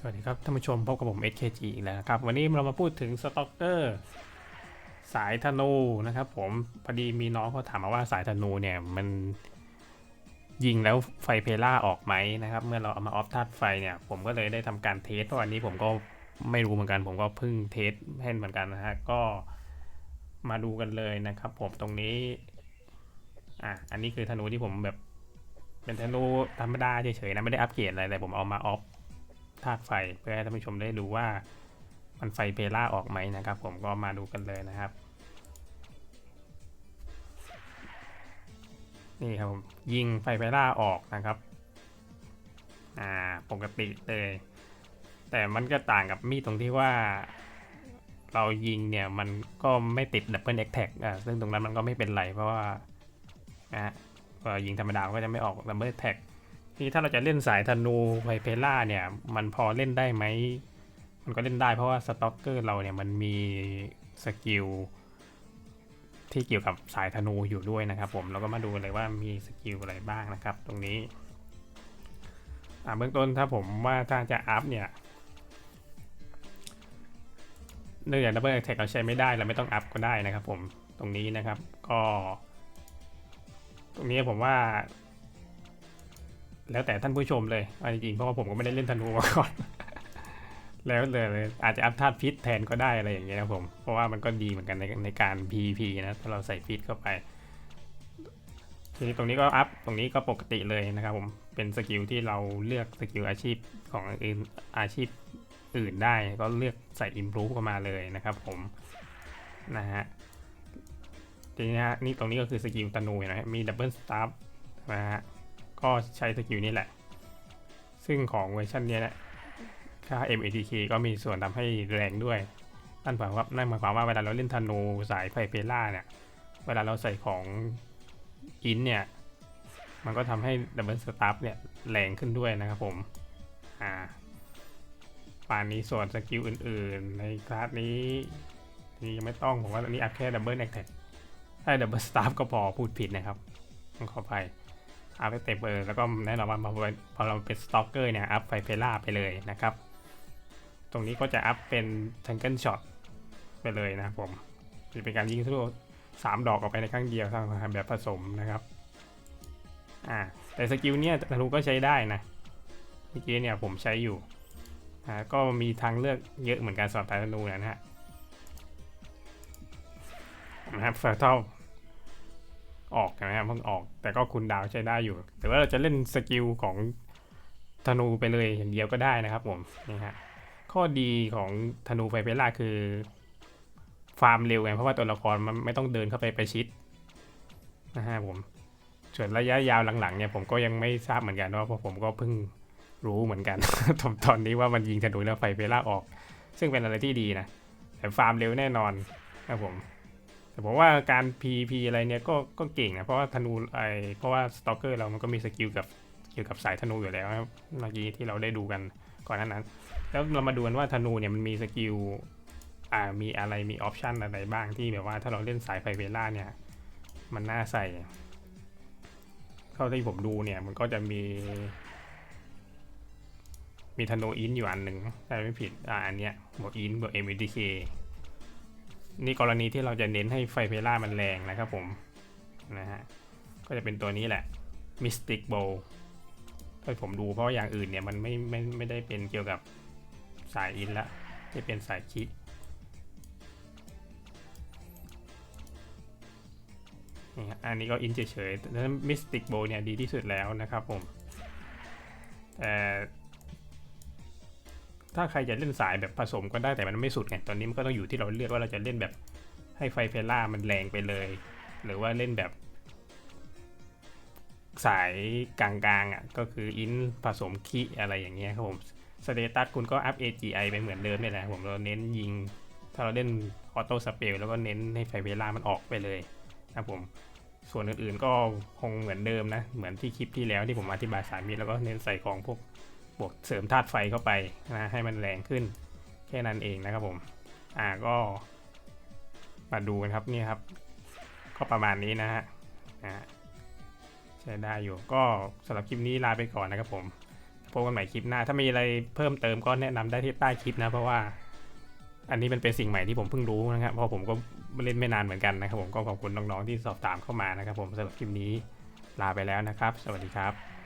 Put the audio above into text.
สวัสดีครับท่านผู้ชมพบกับผม SKG อีกแล้วนะครับ วันนี้เรามาพูดถึงสต็อกเกอร์สายธนูนะครับผมพอดีมีน้องเขาถามมาว่าสายธนูเนี่ยมันยิงแล้วไฟเพล่าออกไหมนะครับ เมื่อเราเอามาออฟธาตุไฟเนี่ย ผมก็เลยได้ทำการเทสเพราะวันนี้ผมก็ไม่รู้เหมือนกัน ผมก็เพิ่งเทสให้เหมือนกันนะฮะก็มาดูกันเลยนะครับ ผมตรงนี้อะอันนี้คือธนูที่ผมแบบเป็นธนูธรรมดาเฉยๆนะไม่ได้อัปเกรดอะไรแต่ผมเอามาออฟ ธาตุไฟเพื่อให้ท่านผู้ชมได้ดูว่ามันไฟเพล่าออกไหมนะครับ ผมก็มาดูกันเลยนะครับ นี่ครับผมยิงไฟเพล่าออกนะครับอ่าปกติเลย แต่มันก็ต่างกับมีดตรงที่ว่าเรายิงเนี่ยมันก็ไม่ติดดับเบิลแอคแท็กอ่าซึ่งตรงนั้นมันก็ไม่เป็นไรเพราะว่านะฮะพอยิงธรรมดาก็จะไม่ออกดับเบิลแท็ก นี้ถ้าเราจะเล่นสายธนูไวเพล่าเนี่ย มันพอเล่นได้ไหม มันก็เล่นได้เพราะว่าสต็อกเกอร์เราเนี่ยมันมีสกิลที่เกี่ยวกับสายธนูอยู่ด้วยนะครับผมเราก็มาดูเลยว่ามีสกิลอะไรบ้างนะครับ ตรงนี้อ่าเบื้องต้นถ้าผมว่าถ้าจะอัพเนี่ยเนื่องจากดับเบิลแอคแท็กเราใช้ไม่ได้เราไม่ต้องอัพก็ได้นะครับผมตรงนี้นะครับก็ ตรงนี้ผมว่า แล้วแต่ท่านผู้ชมเลยเอาจริงๆเพราะว่าผมก็ไม่ได้เล่นธนูมาก่อน แล้วเลยอาจจะอัพธาตุพิษแทนก็ได้อะไรอย่างเงี้ยครับผม เพราะว่ามันก็ดีเหมือนกันในในการ PVP นะถ้าเราใส่พิษเข้าไป ทีนี้ตรงนี้ก็อัพตรงนี้ก็ปกติเลยนะครับผม เป็นสกิลที่เราเลือกสกิลอาชีพของอื่นอาชีพอื่นได้ก็เลือกใส่ improve เข้ามาเลยนะครับผมนะฮะทีนี้ฮะนี่ตรงนี้ก็คือสกิลธนูนะฮะมี double staff นะฮะ ก็ใช้สกิลนี้แหละ ซึ่งของเวอร์ชันนี้ยนะค่า MATK ก็มีส่วนทำให้แรงด้วย นั่นหมายความว่านั่นหมายความว่าเวลาเราเล่นธนูสายไฟเปล่าเนี่ย เวลาเราใส่ของอินเนี่ย มันก็ทำให้ดับเบิลสตาร์เนี่ยแรงขึ้นด้วยนะครับผม อ่าป่านนี้ส่วนสกิลอื่นๆ ในคลาสนี้นี่ยังไม่ต้องผมว่าอันนี้อัพแค่ดับเบิลแอคแท็กถ้าดับเบิลสตาร์ก็พอพูดผิดนะครับขออภัย อัพไปเต็มเลยแล้วก็แน่นอนว่าพอพอเราเป็นสต็อกเกอร์เนี่ยอัพไฟเพล่าไปเลยนะครับ ตรงนี้ก็จะอัพเป็นทังเกิลช็อตไปเลยนะผมจะเป็นการยิงทะลุสามดอกออกไปในครั้งเดียวทำแบบผสมนะครับอ่าแต่สกิลเนี่ยธนูก็ใช้ได้นะเมื่อกี้เนี่ยผมใช้อยู่อ่าก็มีทางเลือกเยอะเหมือนกันสำหรับธนูนะฮะนะครับเฟอร์ทัล ออกนะครับเพิ่งออก แต่ก็คุณดาวใช้ได้อยู่แต่ว่าเราจะเล่นสกิลของธนูไปเลยอย่างเดียวก็ได้นะครับผมนี่ฮะข้อดีของธนูไฟเปล่าคือ ฟาร์มเร็วไงเพราะว่าตัวละครมันไม่ต้องเดินเข้าไปประชิดนะฮะผมส่วนระยะยาวหลังๆเนี่ยผมก็ยังไม่ทราบเหมือนกันว่าเพราะผมก็เพิ่งรู้เหมือนกันตอนนี้ว่ามันยิงธนูแล้วไฟเปล่าออก ซึ่งเป็นอะไรที่ดีนะแต่ฟาร์มเร็วแน่นอนนะครับผม แต่ผมว่าการ PVP อะไรเนี่ยก็ก็เก่งนะเพราะว่าธนูไอเพราะว่าสตอกเกอร์เรามันก็มีสกิลกับเกี่ยวกับสายธนูอยู่แล้วนะครับเมื่อกี้ที่เราได้ดูกันก่อนหน้านั้น แล้วเรามาดูกันว่าธนูเนี่ยมันมีสกิลอ่ามีอะไรมีออปชันอะไรบ้างที่แบบว่าถ้าเราเล่นสายไฟเวล่าเนี่ยมันน่าใส่เท่าที่ผมดูเนี่ยมันก็จะมี มีธนูอินอยู่อันหนึ่งถ้าไม่ผิดอ่าอันเนี้ยบวกอินบวก MDK นี่กรณีที่เราจะเน้นให้ไฟเพล่ามันแรงนะครับผมนะฮะก็จะเป็นตัวนี้แหละ Mystic Bow ถ้าผมดูเพราะอย่างอื่นเนี่ยมันไม่ไม่ไม่ได้เป็นเกี่ยวกับสายอินละที่เป็นสายคินี่ฮะอันนี้ก็อินเฉยๆแต่มิสติกโบเนี่ยดีที่สุดแล้วนะครับผมแต่ ถ้าใครจะเล่นสายแบบผสมก็ได้แต่มันไม่สุดไงตอนนี้มันก็ต้องอยู่ที่เราเลือกว่าเราจะเล่นแบบให้ไฟเฟล่ามันแรงไปเลย หรือว่าเล่นแบบ สายกลางๆอะก็คืออินผสมคีอะไรอย่างเงี้ยครับผมสเตตัสคุณก็อัพ AGI ไปเหมือนเดิมนี่แหละผมเราเน้นยิง ถ้าเราเล่นออโต้สเปลแล้วก็เน้นให้ไฟเวล่ามันออกไปเลยนะครับผมส่วนอื่นๆก็คงเหมือนเดิมนะ เหมือนที่คลิปที่แล้วที่ผมอธิบายสายมิตรแล้วก็เน้นใส่ของพวก บวกเสริมธาตุไฟเข้าไปนะให้มันแรงขึ้นแค่นั้นเองนะครับผม อ่าก็มาดูกันครับนี่ครับ ก็ประมาณนี้นะฮะอ่าใช้ได้อยู่ก็สำหรับคลิปนี้ลาไปก่อนนะครับผมพบกันใหม่คลิปหน้า ถ้ามีอะไรเพิ่มเติมก็แนะนำได้ที่ใต้คลิปนะ เพราะว่า อันนี้มันเป็นสิ่งใหม่ที่ผมเพิ่งรู้นะครับเพราะผมก็เล่นไม่นานเหมือนกันนะครับผมก็ขอบคุณน้องๆที่สอบถามเข้ามานะครับผมสำหรับคลิปนี้ลาไปแล้วนะครับ สวัสดีครับ